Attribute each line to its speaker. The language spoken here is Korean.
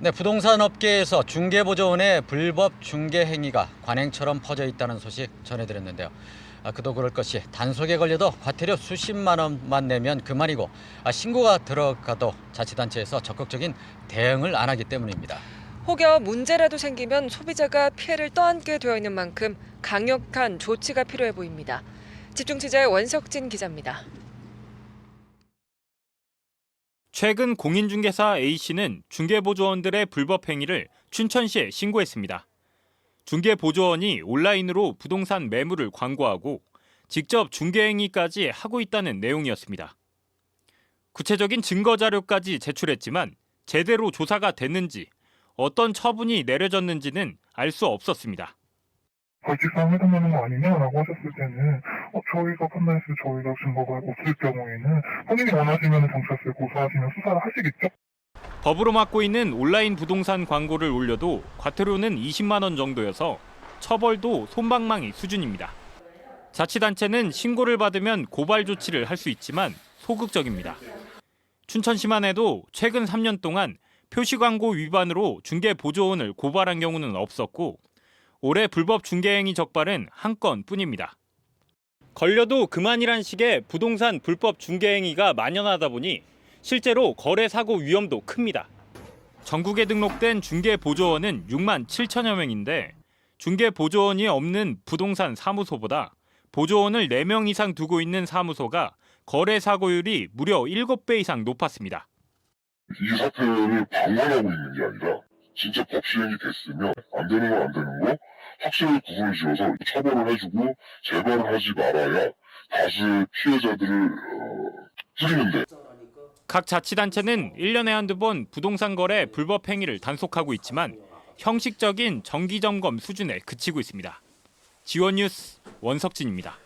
Speaker 1: 네, 부동산 업계에서 중개보조원의 불법 중개 행위가 관행처럼 퍼져 있다는 소식 전해드렸는데요. 아, 그도 그럴 것이 단속에 걸려도 과태료 수십만 원만 내면 그만이고 아, 신고가 들어가도 자치단체에서 적극적인 대응을 안 하기 때문입니다.
Speaker 2: 혹여 문제라도 생기면 소비자가 피해를 떠안게 되어 있는 만큼 강력한 조치가 필요해 보입니다. 집중 취재 원석진 기자입니다.
Speaker 3: 최근 공인중개사 A씨는 중개보조원들의 불법 행위를 춘천시에 신고했습니다. 중개보조원이 온라인으로 부동산 매물을 광고하고 직접 중개행위까지 하고 있다는 내용이었습니다. 구체적인 증거 자료까지 제출했지만 제대로 조사가 됐는지 어떤 처분이 내려졌는지는 알 수 없었습니다.
Speaker 4: 벌칙상 해당되는 거 아니냐라고 하셨을 때는 어, 저희가 판단했을 때 저희가 증거가 없을 경우에는 본인이 원하시면 경찰서에 고소하시면 수사를 하시겠죠?
Speaker 3: 법으로 막고 있는 온라인 부동산 광고를 올려도 과태료는 20만 원 정도여서 처벌도 솜방망이 수준입니다. 자치단체는 신고를 받으면 고발 조치를 할 수 있지만 소극적입니다. 춘천시만 해도 최근 3년 동안 표시 광고 위반으로 중개 보조원을 고발한 경우는 없었고 올해 불법 중개행위 적발은 한 건뿐입니다. 걸려도 그만이란 식의 부동산 불법 중개행위가 만연하다 보니 실제로 거래 사고 위험도 큽니다. 전국에 등록된 중개 보조원은 6만 7천여 명인데 중개 보조원이 없는 부동산 사무소보다 보조원을 4명 이상 두고 있는 사무소가 거래 사고율이 무려 7배 이상 높았습니다.
Speaker 5: 이 사태를 방관하고 있는 게 아니라 진짜 법 시행이 됐으면 안 되는 건 안 되는 거 확실하게 구분을 지어서 처벌을 해주고 재발을 하지 말아야 다수 피해자들을 어, 줄이는데
Speaker 3: 각 자치단체는 1년에 한두 번 부동산 거래 불법 행위를 단속하고 있지만 형식적인 정기점검 수준에 그치고 있습니다. 지원 뉴스 원석진입니다.